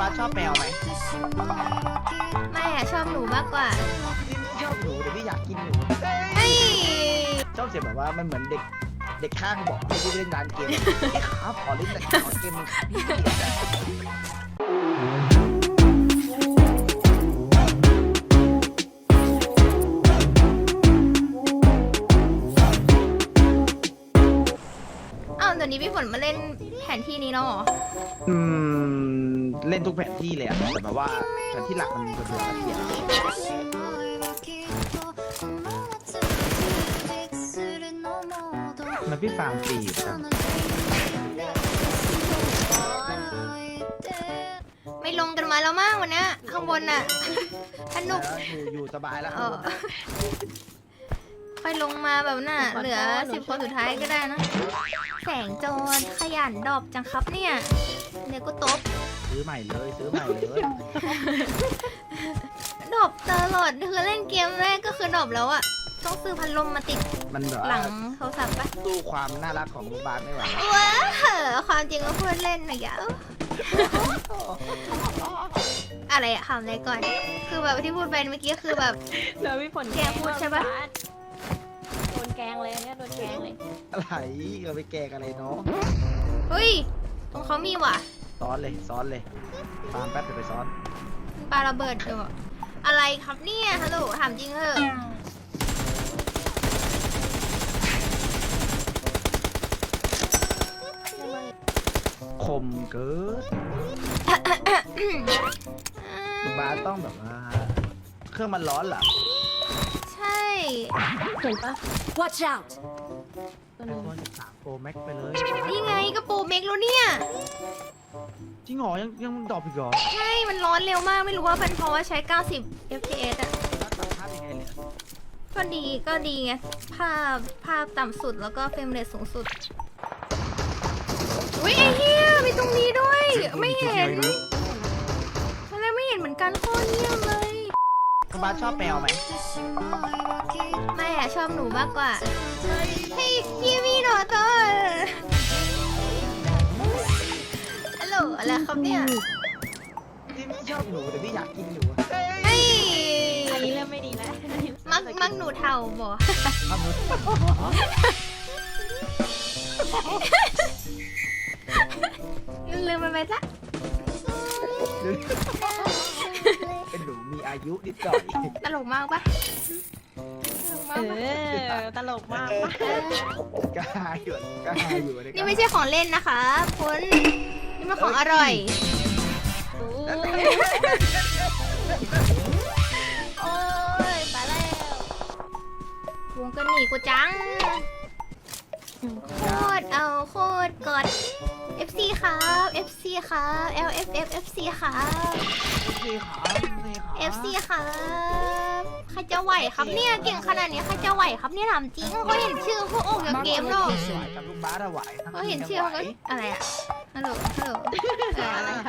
บาสชอบแมวไหมไม่อะชอบหนูมากกว่าพี่ชอบหนูแต่พี่อยากกินหนูเฮ้ยชอบเสียงแบบว่ามันเหมือนเด็กเด็กข้างบอกที่พี่เล่นร้านเกมพี่ครับขอเล่นแต่ขอเกมมึงครับพี่อ้าวเดี๋ยวนี้พี่ฝนมาเล่นแผนที่นี้แล้วเหรอ อืม เล่นทุกแผนที่เลยอะแต่แบบว่าแผนที่หลักมันเป็นเบื่อเสียมันพี่ฟาร์มฟรีอยู่ครับไม่ลงกันมาแล้วมั้งวันเนี้ยข้างบนน่ะสนุกแล้วอยู่อยู่สบายแล้วเออค่อยลงมาแบบน่ะ เหลือสิบคนสุดท้ายก็ได้นะ แสงโจรขยันดอบจังครับเนี่ยเดี๋ยวกูตบ ซื้อใหม่เลยซื้อใหม่เลยดอบตลอดคือเล่นเกมแรกก็คือดอบแล้วอะต้องซื้อพัดลมมาติดมันแบบหลัว่างโทรศัพท์ปะสู้ความน่ารักของลูกบาสไม่ไหวว้าความจริงก็พูดเล่นนะยะอะไรอะคำอะไรก่อน คือแบบที่พูดไปเมื่อกี้คือแบบเดี๋ยวพี่ฝนแกพูดใช่ปะ โดนแกงเลยเนี่ยโดนแกงเลยอะไรเราไปแกล้งอะไรเนาะเฮ้ยตรงเขามีว่ะ ซ้อนเลยซ้อนเลยฟาร์มแป๊บเดี๋ยวไปซ้อนปาระเบิดอยู่อะอะไรครับเนี่ยฮัลโหลถามจริงเหอะคมเกินลูกบาสต้องแบบว่าเครื่องมันร้อนเหรอใช่เห็นปะ Watch out ตัวไอนึงโฟน13 Pro Max ไปเลย นี่ไงก็โปรเมกแล้วเนี่ย จริงเหรอยังยังดรอปอีกเหรอใช่ มันร้อนเร็วมาก ไม่รู้ว่าเป็นเพราะว่าใช้ 90 fps อะแล้วตัดภาพยังไงเนี่ยก็ดีก็ดีไง ภาพภาพต่ำสุดแล้วก็เฟรมเรทสูงสุด อุ้ยไอ้เหี้ยมีตรงนี้ด้วย ไม่เห็นตอนแรกไม่เห็นเหมือนกันโคตรเงียบเลยลูกบาสชอบแมวไหม ไม่อะชอบหนูมากกว่าเฮ้ยพี่มีหนูตัวฮั ลโหลอะไรครับเนี่ยพี่ไม่ชอบหนูแต่พี่อยากกินหนูเฮ้ยอันนี้เริ่มไม่ดีแล้วมักมักหนูเท่าบ่เอาหนูลืมมันไปซะเป็นหนูมีอายุนิดหน่อยตลกมากปะตลกมาเอกปะอตลกมากปะกล้าอยู่กล้าอยู่เลยนี่ไม่ใช่ของเล่นนะคะคุณ มันของอร่อยโอ้ยตายแล้ววงก็หนีกูจัง โคตรเอาโคตรกด FC ครับ FC ครับ LFF FC ครับพี่ขาพี่ขา FC ครับใครจะไหวครับเนี่ยเก่งขนาดนี้ใครจะไหวครับเนี่ยถามจริงเขาเห็นชื่อเขาออกจากเกมหรอก กับลูกบาสอะไหวเขาเห็นชื่อเขาก็อะไรอะ ฮัลโหล ฮัลโหล อะไรอะ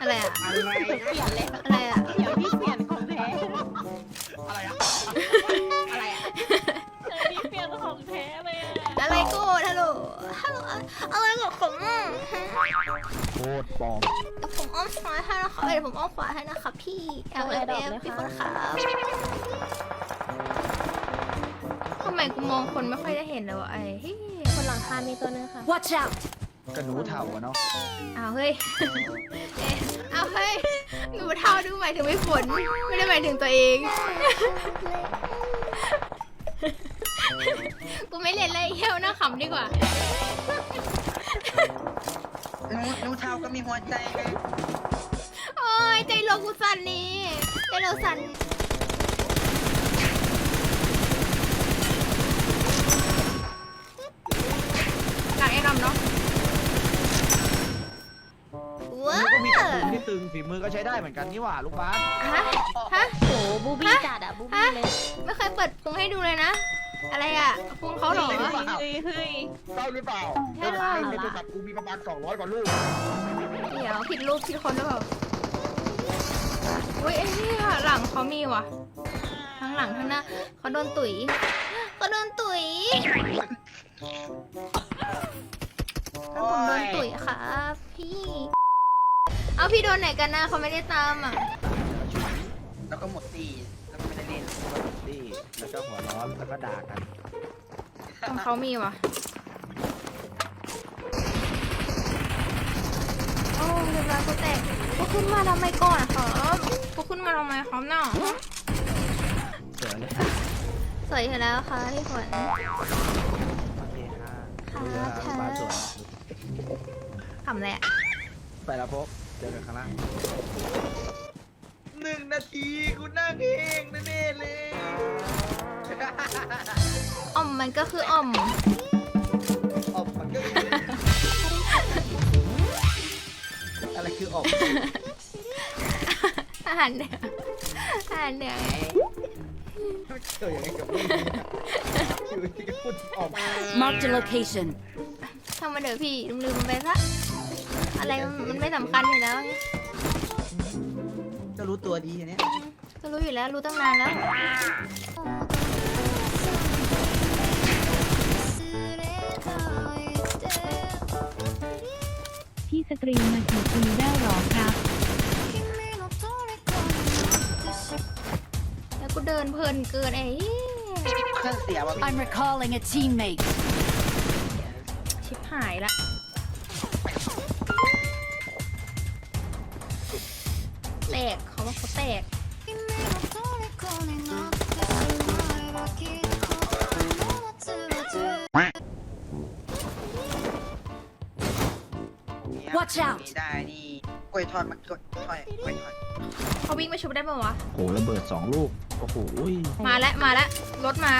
อะไรอะอะไรเปลี่ยนเลยอะไรอะเดี๋ยวพี่เปลี่ยนของแท้ อะไรอะอะไรอะเออพี่เปลี่ยนของแท้เลยอะอะไรโกดฮัลโหล ฮัลโหล อะไรกับผมโคตรปลอมเดี๋ยวผมอ้อมซ้ายให้นะคะเดี๋ยวผมอ้อมขวาให้นะคะพี่ L F F พี่คนครับทำไมกูมองคนไม่ค่อยจะเห็นเลยวะไอ้เฮ้ยคนหลังคามีตัวนึงค่ะ Watch out กระหนูเถ่าอะเนาะเอาเฮ้ย เอ๊ะเอาเฮ้ย หนูเท่าดูหมายถึงไม่ฝน ไม่ได้หมายถึงตัวเอง กูไม่เล่นเลยเหี้ยวหน้าขำดีกว่า หนูหนูเท่าก็มีหัวใจไงโอ้ยใจโลกูสั่นนี่ใจโลสั่นหลังไอ้รำเนาะว้า ก็มี ว ตะปูที่ตึ งฝีมือก็ใช้ได้เหมือนกันนี่หว่าลูกบาสฮะฮะโหบูบี้จัดอะบูบี้เลย ไม่เคยเปิดพุงให้ดูเลยนะ อะไรอะพุงเขาเหรอ เฮ้ยเฮ้ยเศร้าหรือเปล่าใช่หรือเปล่า ในโทรศัพท์กูมีประมาณ200กว่าลูกเดี๋ยวผิดรูปผิดคนหรือเปล่าอุ้ยไอ้นี่ค่ะหลังเขามีว่ะ ทั้งหลังทั้งหน้าเขาโดนตุ๋ยเขาโดนตุ๋ยถ้าผมโดนตุ๋ยครับพี่ เอาพี่โดนไหนกันนะเขาไม่ได้ตามอะ แล้วก็หมดตีแล้วก็ไม่ได้เล่นนี่แล้วก็หัวร้อนแล้วก็ด่ากันของเขามีวะโอ้เรียบร้อยกูแตกพวกขึ้นมาทำไมก่อนครับพวกขึ้นมาทำไมครับเนาะเสือเลยสวยอยู่แล้วค่ะพี่ฝนโอเคค่ะค่ะเรือค่ะบ้านสวยขำเลยอะไปแล้วพบเจอกันข้างล่างหนึ่งนาทีกูนั่งเองแน่ๆเลยอ่อมมันก็คืออ่อม ออกมันก็คืออะไรคือออกอาหารเหนืออาหารเหนือไงเกี่ยวยังไงกับเรื่องนี้อะอยู่ที่ก็พูดออก Marked a location. ทำมาเดี๋ยวพี่ลืมๆมันไปซะ อะไรมันมันไม่สำคัญอยู่แล้วไงก็รู้ตัวดีอันเนี้ยก็รู้อยู่แล้วรู้ตั้งนานแล้ว พี่สตรีมมากี่ปีได้หรอครับ แล้วกูเดินเพลินเกินไอ้เหี้ยเครื่องเสียว่ะพี่ I'm recalling a teammate. ชิบหายละ กเขาว่าเขาแตก Watch out มีได้นี่กล้วยทอดมันกล้วยทอดกล้วยทอดเขาวิ่งมาชุบได้ปะวะ โหระเบิดสองลูก โอ้โหอุ้ยมาแล้วมาแล้วรถมา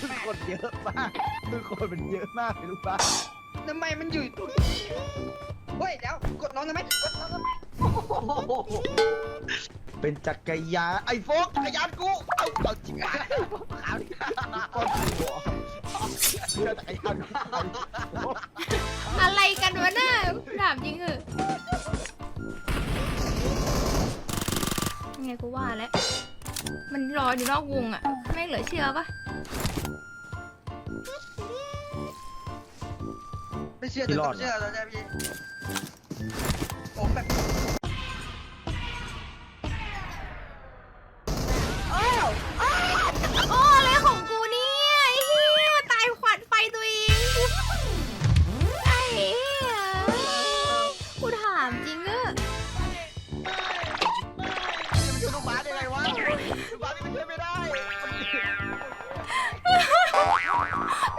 คือคนเยอะมากคือคนมันเยอะมากเลยลูกบ้านทำไมมันอยู่ตรงนี้เฮ้ยเดี๋ยวกดน้องทำไมกดน้องทำไมเป็นจักรยานไอ้โฟกจักรยานกูเอาเอาจริงอะขาวนี่คนหัวเรือจักรยานกูอะไรกันวะน่ะถามจริงเหอะยังไงกูว่าแล้วมันรออยู่นอกวงอะ ไม่เหลือเชื่อปะไม่เชื่อแต่ต้องเชื่อแล้วใช่พี่ผมแบบ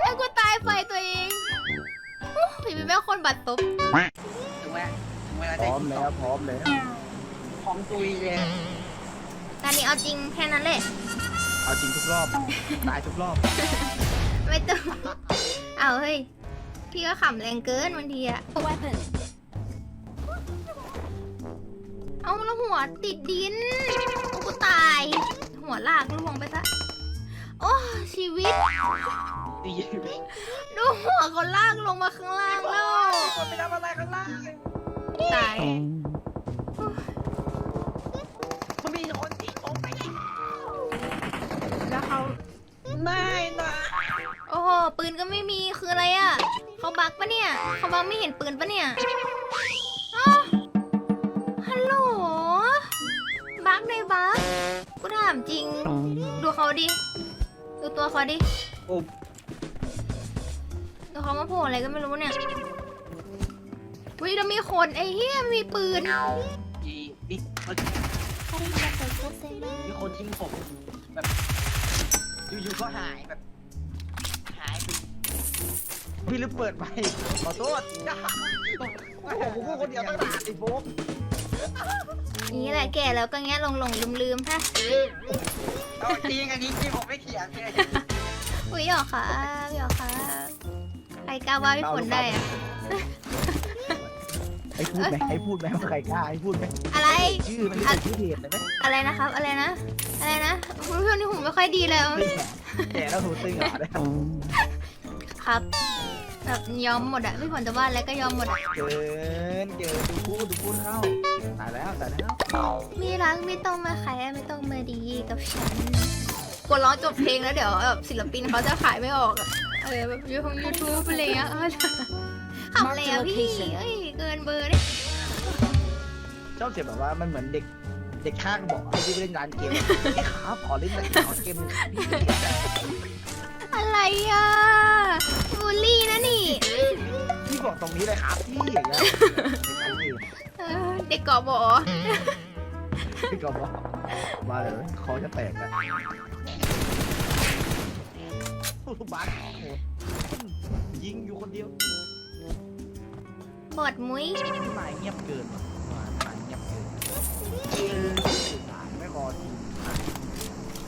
แล้วกูตายไฟตัวเองโอ้ยเป็นแม่คนบัดตบถึงเวลาถึงเวลาพได้ร้อมแล้วพร้อมแล้วของตุยเลยตอนนี้เอาจริงแค่นั้นแหละ เอาจริงทุกรอบตายทุกรอบไม่ต้องเอาเฮ้ย พี่ก็ขำแรงเกินบางทีอะ Weapon. เอาแล้วหัวติดดินกูตาย หัวลากล่วงไปซะ โอ้ชีวิต ดีดูหัวเขาลากลงมาข้างล่างแล้วคนไปทำอะไรข้างล่างตายมันมีคนที่ผมไปแล้วเขาไม่นะโอ้โหปืนก็ไม่มีคืออะไรอะเขาบักปะเนี่ยเขาบักไม่เห็นปืนปะเนี่ยอ้าวฮัลโหลบักในบักกูถามจริง ดูเขาดิ ดูตัวเขาดิ โอ้ ดูเขามาโผล่อะไรก็ไม่รู้เนี่ยวิแล้วมีคนไอ้เหี้ยมีปืนยมีคนมีคนทิ้งผมแบบอยู่ๆก็หายแบบ หายไปพี่ลืมเปิดไปขอโทษโอ้โหกูพูดคนเดียวตั้งนานไอ้โฟกนี่แหละแก่แล้วก็แง่หลงหลงลืมลืมๆฮะเอาจริงอันนี้จริงผมไม่เขียนเลย อุ้ยหรอคะหรอคะ ใครกล้าว่าพี่ฝนได้อะให้พูดไหมให้พูดไหมว่าใครกล้าให้พูดไหมอะไร ชื่อมันใส่ชื่อเพจเลยไหมอะไรนะครับ อะไรนะ อะไรนะคุณผู้ชมนี่ผมไม่ค่อยดีเลยตึ้งเหรอแกแล้วถูตึ้งเหรอเนี่ยครับแบบยอมหมดอะพี่ฝนจะว่าอะไรก็ยอมหมดอะเกินเกินดูพูดดูพูดเข้าตายแล้วตายแล้วไม่รักไม่ต้องมาขายไม่ต้องมาดีกับฉัน กดร้องจบเพลงแล้วเดี๋ยวแบบศิลปินเขาจะขายไม่ออกอะเออแบบยูทงยูทูบอะไรเงี้ยเออขำเลยอะพี่เอ้ยเกินเบอร์เนี่ยชอบเสียงแบบว่ามันเหมือนเด็กเด็กข้างบอกให้พี่ไปเล่นร้านเกมพี่ครับขอเล่นร้านเกมหนึ่งครับพี่อะไรอะบูลลี่นะนี่พี่บอกตรงนี้เลยครับพี่อย่างเงี้ยเออเด็กเกาะบอพี่ก็บอกมาเลยคอจะแตกอะ ลูกบาสโอ้โหยิงอยู่คนเดียวบอดมุ้ยพี่มายเงียบเกินว่ะพี่มายเงียบเกินสื่อสารไม่พอจริง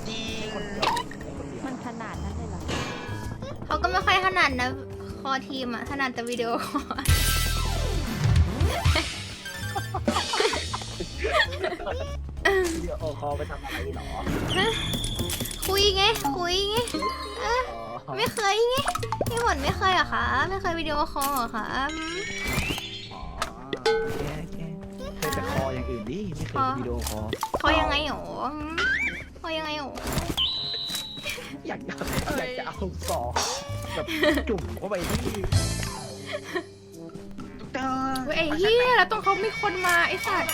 จริงคนเดียวคนเดียวมันขนาดนั้นเลยเหรอเขาก็ไม่ค่อยถนัดนะ คอทีมอะถนัดแต่วิดีโอคอลเดี๋ยวโอคอลไปทำอะไรหรอคุ ยไงคุยไงเอออ๋อไม่เคยไงพี่ฝนไม่เคยเหรอคะไม่เคยวิดีโอคอลเหรอคะอืมอ๋อแค่แค่เคยแต่คออย่างอื่นดิไม่เคยวิดีโอคอลคอยังไงหรออืมคอยังไงหรออยากจะอยากจะเอาศอกแบบจุ่มเข้าไปที่เด้อเว้ยไอ้เหี้ยแล้วต้องเขามีคนมาไอ้สัตว์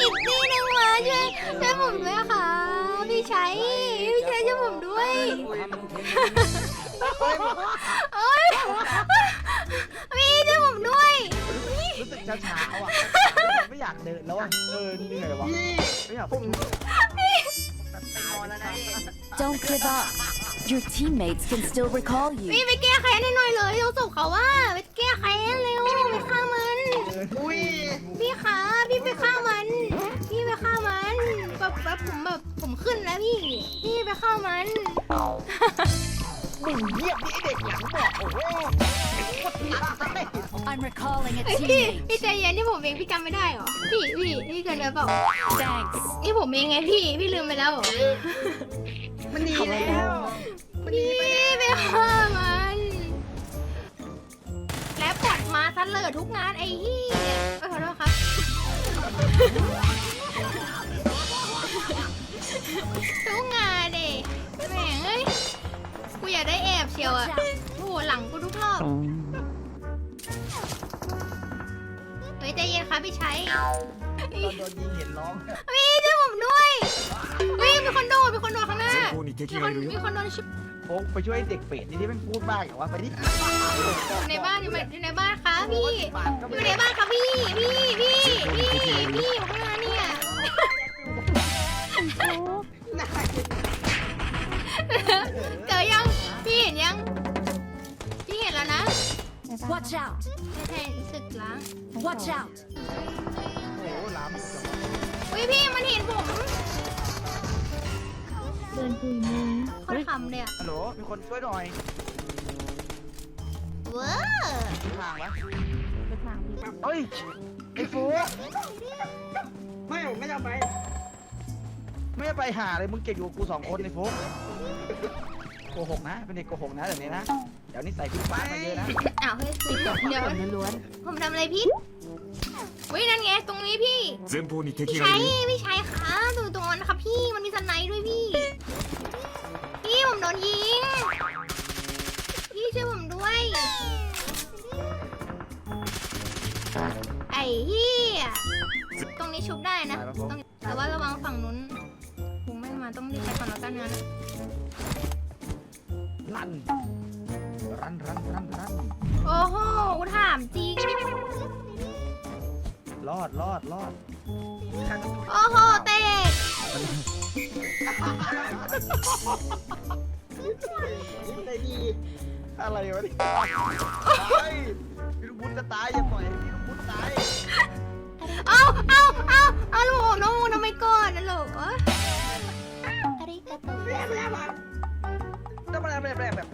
อีกตีหนึ่งมาช่วยช่วยผมด้วยค่ะ พี่ชัยพี่ชัยช่วยผมด้วยโอ๊ยพี่ช่วยผมด้วย รู้สึกช้าๆอะ ไม่อยากเดินแล้วอะ เออเหนื่อยว่ะไม่อยากผมนอนแล้วนะนี่ Don't give up. Your teammates can still recall พี่ you. ไปแก้แค้นให้หน่อยเลยเราสุกเขาว่าไปแก้แค้นเร็วไปฆ่ามัน อุ้ยพี่ คะพี่ไปฆ่ามัน พี่ไปฆ่ามันแบบแบบผมแบบผมขึ้นแล้วพี่ พี่ไปฆ่ามัน มึงเงียบดิไอเด็กหลังบอกโอ้โห I'm recalling a เอ้ยพี่ teammate. พี่ใจเย็นที่ผมเองพี่จำไม่ได้เหรอ พี่พี่พี่เกินไปเปล่า Thanks. นี่ผมเองไงพี่ พี่ลืมไปแล้วเหรอ มันหนีแล้วพี่ไปฆ่ามัน แล้วกดมาทันเลยทุกงานไอ้ที่ขอโทษครับ ทุกงานเด็แหมเอ้ย กูอยากได้แอบเชียวอะโอ้โหหลังกูทุกรอบไปใจเย็นครับพี่ชัยตอนด้ะวยผมด้วยวีเป็นคนโดป็นคนโดนข้างหน้ามีคนนโดนชิบ โอ้ไปช่วยเด็กเป็ดนี่ที่มันพูดบ้างอย่างว่าไปดิอยู่ในบ้านอยู่ในอยู่ในบ้านครับพี่บาทก็อไม่ยู่ในได้บ้านครับพี่พี่พี่พี่พี่อยู่ข้างหน้าเนี่ยเจอยังพี่เห็นยังพี่เห็นแล้วนะ Watch out. ไม่ใช่ศึกล้าง Watch out. โอ้โหล้ำจังวะอุ้ยพี่มันเห็นผม เกินปุยมุ้ยโคตรขำเลยอะฮัลโหล มีคนช่วยหน่อยเว้อทิศทางวะเป็นทางพี่เฮ้ย ไอ้ฟูไม่ผมไม่จะไป ไม่ไปหาเลยมึงเก็บอยู่กับกูสองคนไอ้ฟูโกหกนะ เป็นเด็กโกหกนะเดี๋ยวนี้นะ เดี๋ยวนี้ใส่พิษฟ้ามาเยอะนะ อ้าวเฮ้ยเดี๋ยวเดี๋ยวล้วนผมทำอะไรพี่ อุ้ยนั่นไงตรงนี้พี่ 前方に敵 พี่ が ชั い ย るよ พี่ชัยคะดูตรงนั้นนะครับพี่ มันมีสไนด์ด้วยพี่ พี่ผมโดนยิง พี่ช่วยผมด้วย ไอ้เหี้ย ตรงนี้ชุบได้นะต้องแต่ว่าระวังฝั่งนู้นคงไม่มาต้องรีบไปก่อนแล้วกันนะ รันรันรันรันรัน โอ้โหกูถามจริง รอดรอดรอดโอ้โหเตะได้ดีอะไรวะเนี่ยเฮ้ยพี่ลูกบุญจะตายอย่าปล่อยให้พี่ลูกบุญตายเอาเอาเอาเอาลูกน้องทำไมก่อนนะลูกแล้วมันอะไรแบบแบบผม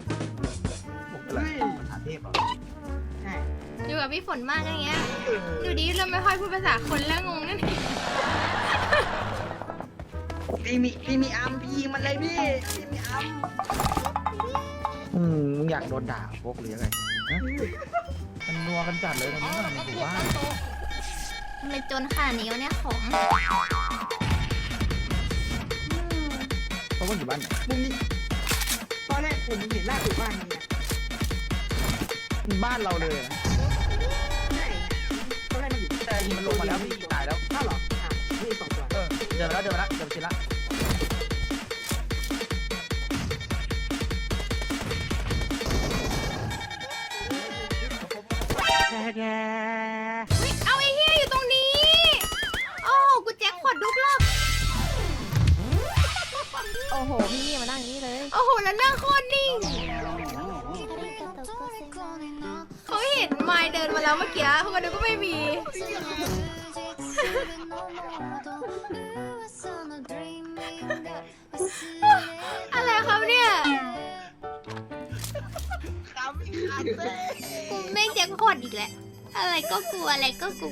กับพี่ฝนมากอย่างเงี้ยอยู่ดีเราไม่ค่อยพูดภาษาคนแล้วงงนั่นเองพี่มีพี่มีอัมพี่ยิงมันเลยพี่พี่มีอัมอืมมึงอยากโดนด่าพวกหรือยังไงฮะมันนัวกันจัดเลยตอนนี้มันในหมู่บ้านทำไมจนขนาดนี้วะเนี่ยของเพราะว่าอยู่บ้านไหนมุมนี้ตอนแรกผมเห็นล่าสุดบ้านมันเนี่ยบ้านเราเลยนะ ยู่แต่หินมันลงมาแล้วพี่ตายแล้วอ้าหรออ่สองตัวเออเดินมาแล้วเดินมาแล้วเดินไปชิละแกแกเฮ้ยเอาไอ้เหี้ยอยู่ตรงนี้ โอ้โหกูแจ็คพอตทุกรอบโอ้โห พี่มานั่งนี่เลย โอ้โห แล้วนั่งโคตรนิ่ง ห็นไมล์เดินมาแล้วเมื่อกี้เขาก็นึกว่าไม่มี อะไรครับเนี่ยคำไม่ขาดเลยกูไม่งแจ็คพอตอีกแล้ว อะไรก็กูอะไรก็กู